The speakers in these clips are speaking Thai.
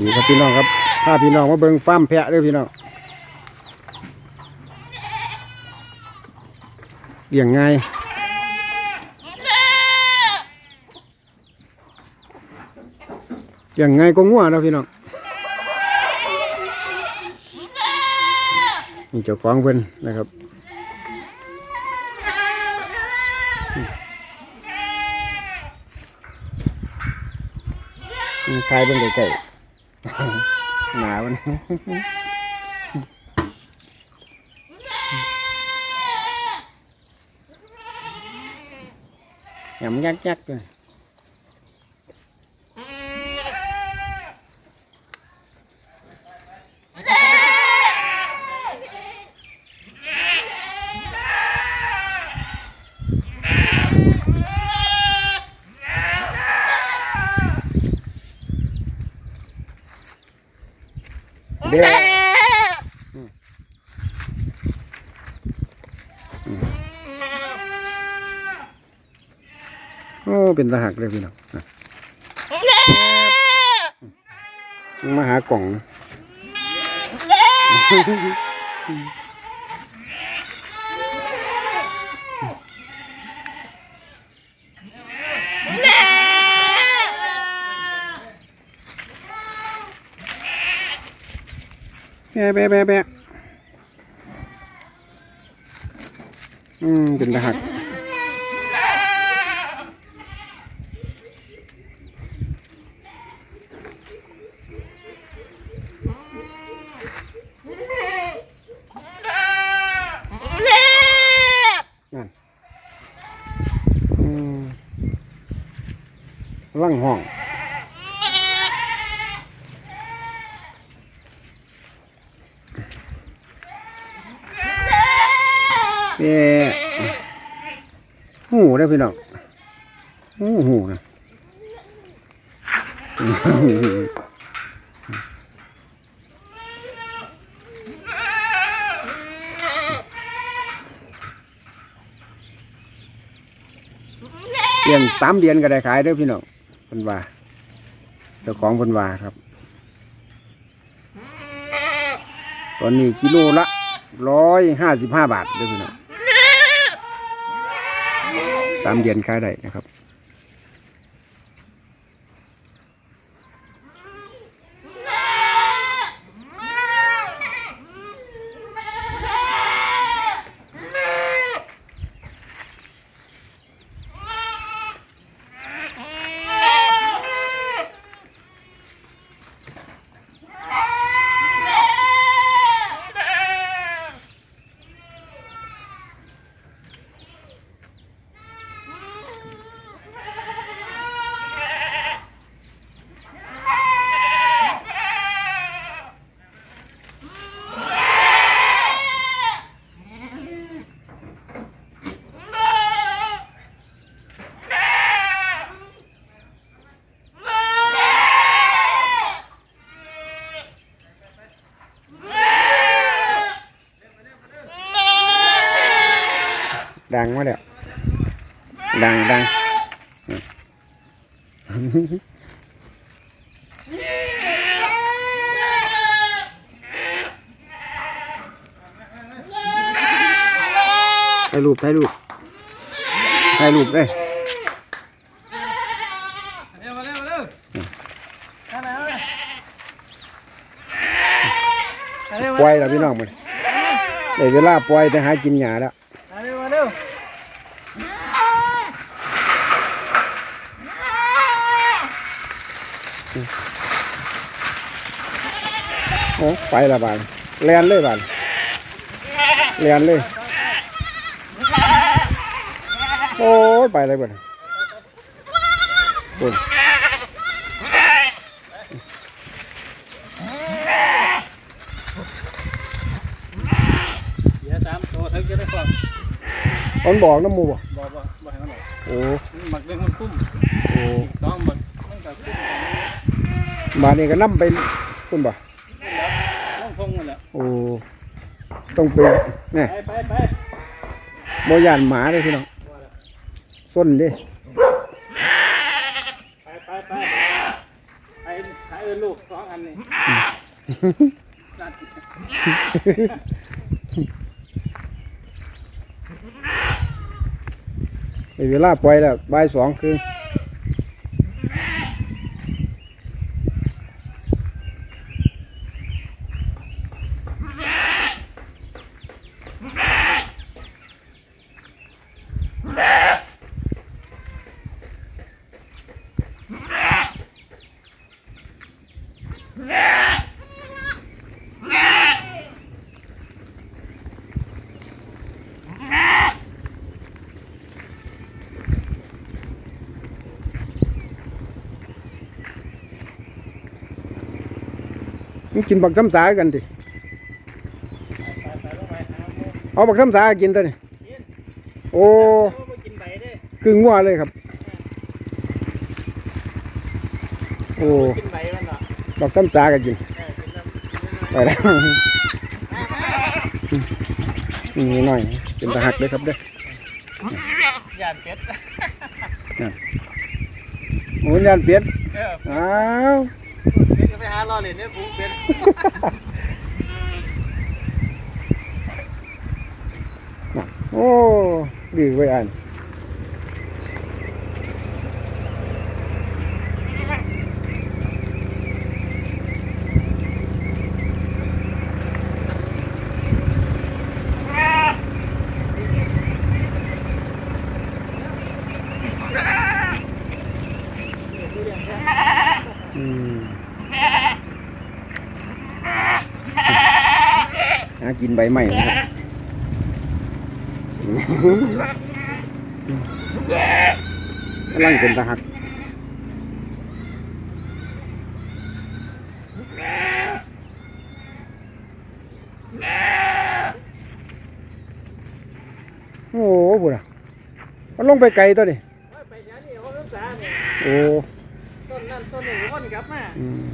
ดีครับพี่น้องครับพาพี่น้องมาเบิ่งฟาร์มแพะด้อพี่น้องเลี้ยงง่ายเลี้ยงง่ายก็งัวนะพี่น้องนี่เจ้าของเพิ่นนะครับอืมทายเบิ่งไกลๆ หนามันยำยักยักๆเลย เดี๋ยวโอ้เป็นตาหักเลยพี่น้องนะมาหากล่อง แบะแบะแบะอืมเป็นตาหักนั่นอืมร่างห้อง เอ๊ะ หูได้พี่น้องหูหูนะเปลี่ยนสามเดือนก็ได้ขายเด้พี่น้องพิ่นว่าเจ้าของพิ่นว่าครับ ตอนนี้กิโลละร้อยห้าสิบห้าบาทเด้พี่น้อง สามเดือนขายได้นะครับ ดังมาแล้วดังดังถ่ายรูปถ่ายรูปถ่ายรูปเลยเร็วมาเร็วมาเร็วมาไหนมาไหนเร็วปล่อยแล้วพี่น้องมันได้เวลาปล่อยไปหากินหญ้าแล้ว มาเร็วมาเร็วโอ้ไปและบานแล มตัวถึงจะได้ฟังมันบอกน้ำหมูบ่บอกบอกบอกให้มันหน่อยโอ้หมักเรื่องมันคุ้มโอ้สองหมักมันกับคุ้มบานนี้ก็นำไปคุณบ่ต้องพงมันแหละโอ้ต้องไปนี่ไปไปไปบ่ยานหมาเลยพี่น้องส้นเด้ไปไปไปไปไปอลูกสองอันนี่จัด ได้ เวลาปล่อยแล้วบ่ายสองคือ มันกินบักซ้ำสากันดิไปลงไปหาหมูเอาบักซ้ำสากินตัวนี่โอ้โอ้บ่กินใบเด้คืองัวเลยครับ โอ้กินใบมันเนาะบักซ้ำสากันกินเออกินแล้วไปแล้วนี่หน่อยเป็นตะหักเลยครับเด้อหยาดเป็ดโอ้ยยันเปียดเอออ้าวเป็ดก็ ไปหารอเล่นเนี่ยปูเป็ดโอ้ดีไว้อ่านอืมหา กินใบใหม่นะครับกำลังเป็นตะหักโอ้โหบุญอะมันลงไปไกลตัวดิไปเดี๋ยวนี้เขาศึกษาเนี่ยโอ้ต้นนั่นต้นนี้วนกลับมาอืม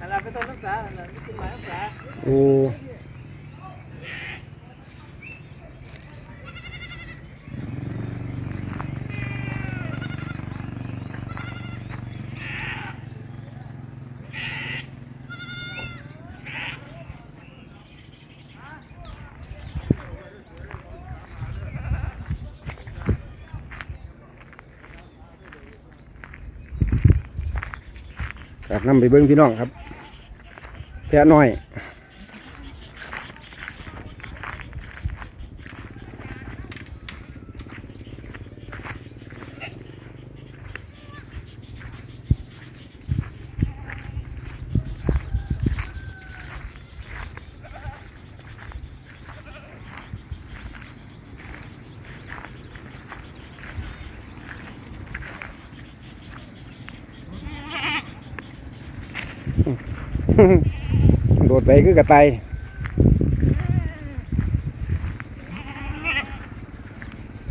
อะไรไปต้นศึกษาอันนั้นกินไม้ศึกษาโอ้ จากนำไปเบิ้งพี่น้องครับ แพะน้อย โดดไปคือกระต่าย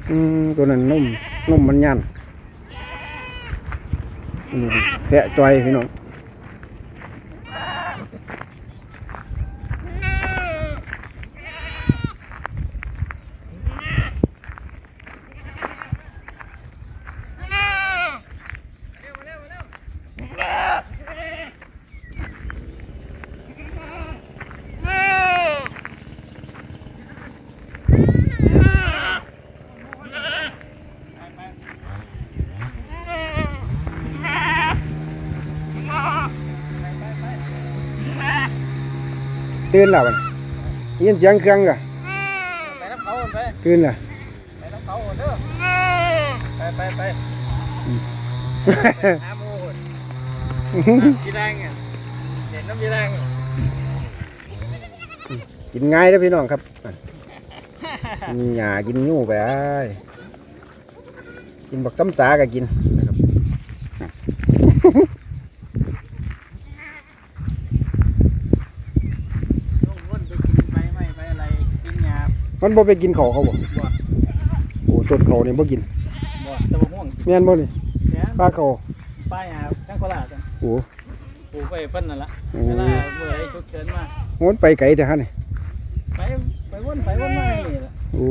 อืมตัวนั้นนุ่มนุ่มมันยันแพะจอยพี่น้อง ตื่นแล้วมันยินเสียงเครื่องกะไปน้ำเขาไปตื่นและไปน้ำเขาเด้อไปไปไปหาหมูกีรังอะเห็นน้ำกีรังกินง่ายเด้อพี่น้องครับกินหญ้ากินยูไปอ้ายกินบักซ้ำสาก็กินนะครับ มันบ่ไปกินเขาเขาบ่โอ้ต้นเขาเนี่ยบ่กินแต่บ่ม่วงแม่นบ่นี่แปลาเขาปลายหาทั้งโคราชโอ้ปลูกไปเพิ่นนั่นละเวลาเมื่อไรฉุกเชินมาวนไปไกลแต่ฮะนี่ไปไปวนไปวนมานี่ล่ะโอ้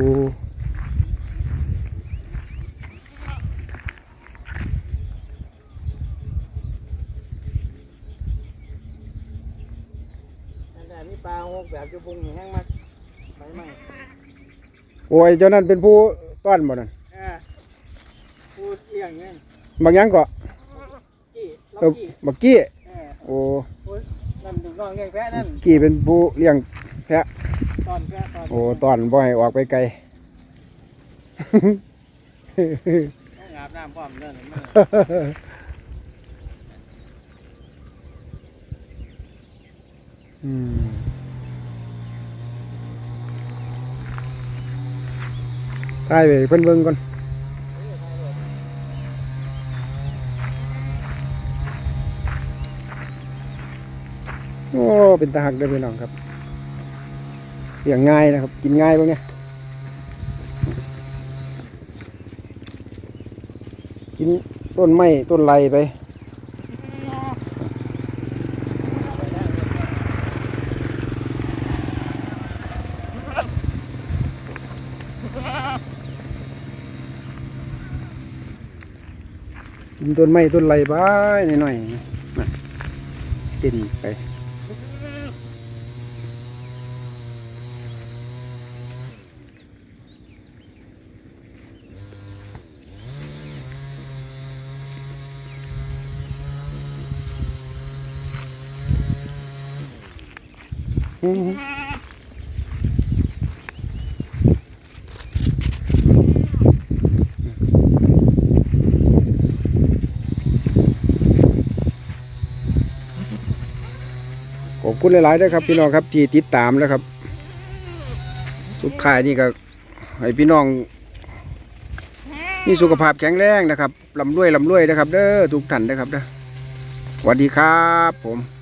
แต่ปลาหกแบบจะบุ้งแห้งมากไปไหม โอ้ยเจ้านั่นเป็นผู้ต้อนบ่นั่นเออพูดเอียงเงี้ยบางหยังก็กี้เอล็ออกกี้บักกี้เออโอ้พูดนั่นถึงน้องเงี้ยแพ้นั่นกี้เป็นผู้เลี้ยงตอนแพ้ตอนโอ้ต้อนบ่ให้ออกไปไกล ต้องอาบน้ำพร้อมเรื่องนี้อืม ทายไปเพิ่นเบิ่งก่อนโอ้เป็นตาหักได้พี่น้องครับเลี้ยงง่ายนะครับ กินง่ายบ่เนี่ยกินต้นไม้ต้นไรไป ต้นไม้ต้นไรไปหน่อยๆนะกินไปอืม คุณหลายๆด้วยครับพี่น้องครับที่ติดตามนะครับสุดท้ายนี่ก็ให้พี่น้องมีสุขภาพแข็งแรงนะครับลำรวยลำรวยนะครับ เด้อทุกท่านนะครับเด้อสวัสดีครับผม